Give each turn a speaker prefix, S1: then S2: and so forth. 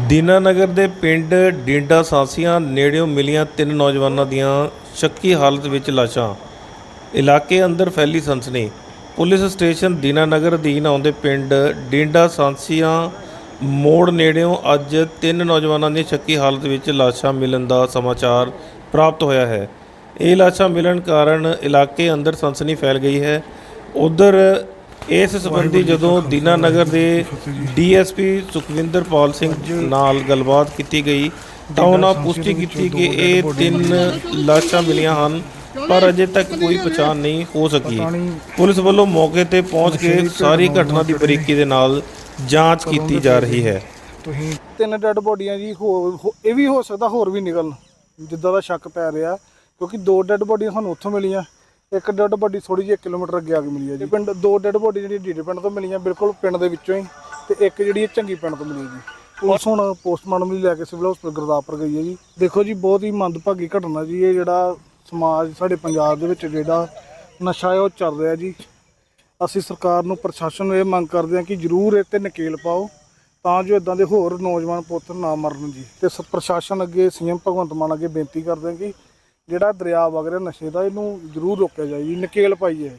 S1: ਦੀਨਾਨਗਰ ਦੇ ਪਿੰਡ ਡਿੰਡਾ ਸਾਂਸੀਆਂ ਨੇੜਿਓਂ ਮਿਲੀਆਂ ਤਿੰਨ ਨੌਜਵਾਨਾਂ ਦੀਆਂ ਸ਼ੱਕੀ ਹਾਲਤ ਵਿੱਚ ਲਾਸ਼ਾਂ। ਇਲਾਕੇ ਅੰਦਰ ਫੈਲੀ ਸਨਸਨੀ। ਪੁਲਿਸ ਸਟੇਸ਼ਨ ਦੀਨਾਨਗਰ ਅਧੀਨ ਆਉਂਦੇ ਪਿੰਡ ਡਿੰਡਾ ਸਾਂਸੀਆਂ ਮੋੜ ਨੇੜਿਓਂ ਅੱਜ ਤਿੰਨ ਨੌਜਵਾਨਾਂ ਦੀਆਂ ਸ਼ੱਕੀ ਹਾਲਤ ਵਿੱਚ ਲਾਸ਼ਾਂ ਮਿਲਣ ਦਾ ਸਮਾਚਾਰ ਪ੍ਰਾਪਤ ਹੋਇਆ ਹੈ। ਇਹ ਲਾਸ਼ਾਂ ਮਿਲਣ ਕਾਰਨ ਇਲਾਕੇ ਅੰਦਰ ਸਨਸਨੀ ਫੈਲ ਗਈ ਹੈ। ਉਧਰ ਇਸ ਸੰਬੰਧੀ ਜਦੋਂ ਦੀਨਾਨਗਰ ਦੇ ਡੀਐਸਪੀ ਸੁਖਵਿੰਦਰਪਾਲ ਸਿੰਘ ਨਾਲ ਗੱਲਬਾਤ ਕੀਤੀ ਗਈ ਤਾਂ ਉਹਨਾਂ ਪੁਸ਼ਟੀ ਕੀਤੀ ਕਿ ਇਹ ਤਿੰਨ ਲਾਸ਼ਾਂ ਮਿਲੀਆਂ ਹਨ, ਪਰ ਅਜੇ ਤੱਕ ਕੋਈ ਪਛਾਣ ਨਹੀਂ ਹੋ ਸਕੀ। ਪੁਲਿਸ ਵੱਲੋਂ ਮੌਕੇ ਤੇ ਪਹੁੰਚ ਕੇ ਸਾਰੀ ਘਟਨਾ ਦੀ ਬਰੀਕੀ ਦੇ ਨਾਲ ਜਾਂਚ ਕੀਤੀ ਜਾ ਰਹੀ ਹੈ।
S2: ਤਿੰਨ ਡੈੱਡ ਬੋਡੀਆਂ ਜੀ, ਹੋਰ ਹੋ- ਇਹ ਵੀ ਹੋ ਸਕਦਾ ਹੋਰ ਵੀ ਨਿਕਲਣ, ਜਿੱਦਾਂ ਦਾ ਸ਼ੱਕ ਪੈ ਰਿਹਾ, ਕਿਉਂਕਿ ਦੋ ਡੈੱਡ ਬੋਡੀਆਂ ਸਾਨੂੰ ਉੱਥੋਂ ਮਿਲੀਆਂ। ਇੱਕ ਡੈੱਡ ਬੋਡੀ ਥੋੜੀ ਜਿਹੀ 1 ਕਿਲੋਮੀਟਰ ਅੱਗੇ ਆ ਕੇ ਮਿਲੀ ਹੈ ਜੀ। ਪਿੰਡ ਦੋ ਡੈਡ ਬੋਡੀ ਜਿਹੜੀ ਡੀਡੇ ਪਿੰਡ ਤੋਂ ਮਿਲੀਆਂ, ਬਿਲਕੁਲ ਪਿੰਡ ਦੇ ਵਿੱਚੋਂ ਹੀ ਤੇ ਇੱਕ ਜਿਹੜੀ ਇਹ ਚੰਗੀ ਪਿੰਡ ਤੋਂ ਮਿਲੀ ਜੀ। ਪੁਲਿਸ ਹੁਣ ਪੋਸਟਮਾਰਟਮ ਲਈ ਲੈ ਕੇ ਸਿਵਲ ਹਸਪਤਾਲ ਗੁਰਦਾਸਪੁਰ ਗਈ ਹੈ ਜੀ। ਦੇਖੋ ਜੀ, ਬਹੁਤ ਹੀ ਮੰਦਭਾਗੀ ਘਟਨਾ ਜੀ, ਇਹ ਜਿਹੜਾ ਸਮਾਜ ਸਾਡੇ ਪੰਜਾਬ ਦੇ ਵਿੱਚ ਜਿਹੜਾ ਨਸ਼ਾ ਹੈ, ਉਹ ਚੱਲ ਰਿਹਾ ਜੀ। ਅਸੀਂ ਸਰਕਾਰ ਨੂੰ, ਪ੍ਰਸ਼ਾਸਨ ਨੂੰ ਇਹ ਮੰਗ ਕਰਦੇ ਹਾਂ ਕਿ ਜ਼ਰੂਰ ਇਹ ਤੇ ਨਕੇਲ ਪਾਓ, ਤਾਂ ਜੋ ਇਦਾਂ ਦੇ ਹੋਰ ਨੌਜਵਾਨ ਪੁੱਤ ਨਾ ਮਰਨ ਜੀ। ਤੇ ਸ- ਪ੍ਰਸ਼ਾਸਨ ਅੱਗੇ, ਸੀਐਮ ਭਗਵੰਤ ਮਾਨ ਅੱਗੇ ਬੇਨਤੀ ਕਰਦੇ ਹਾਂ ਕਿ ਜਿਹੜਾ ਦਰਿਆ ਵਗ ਰਿਹਾ ਨਸ਼ੇ ਦਾ ਇਹਨੂੰ ਜ਼ਰੂਰ ਰੋਕਿਆ ਜਾਏ ਜੀ ਨਕੇਲ ਪਾਈਏ।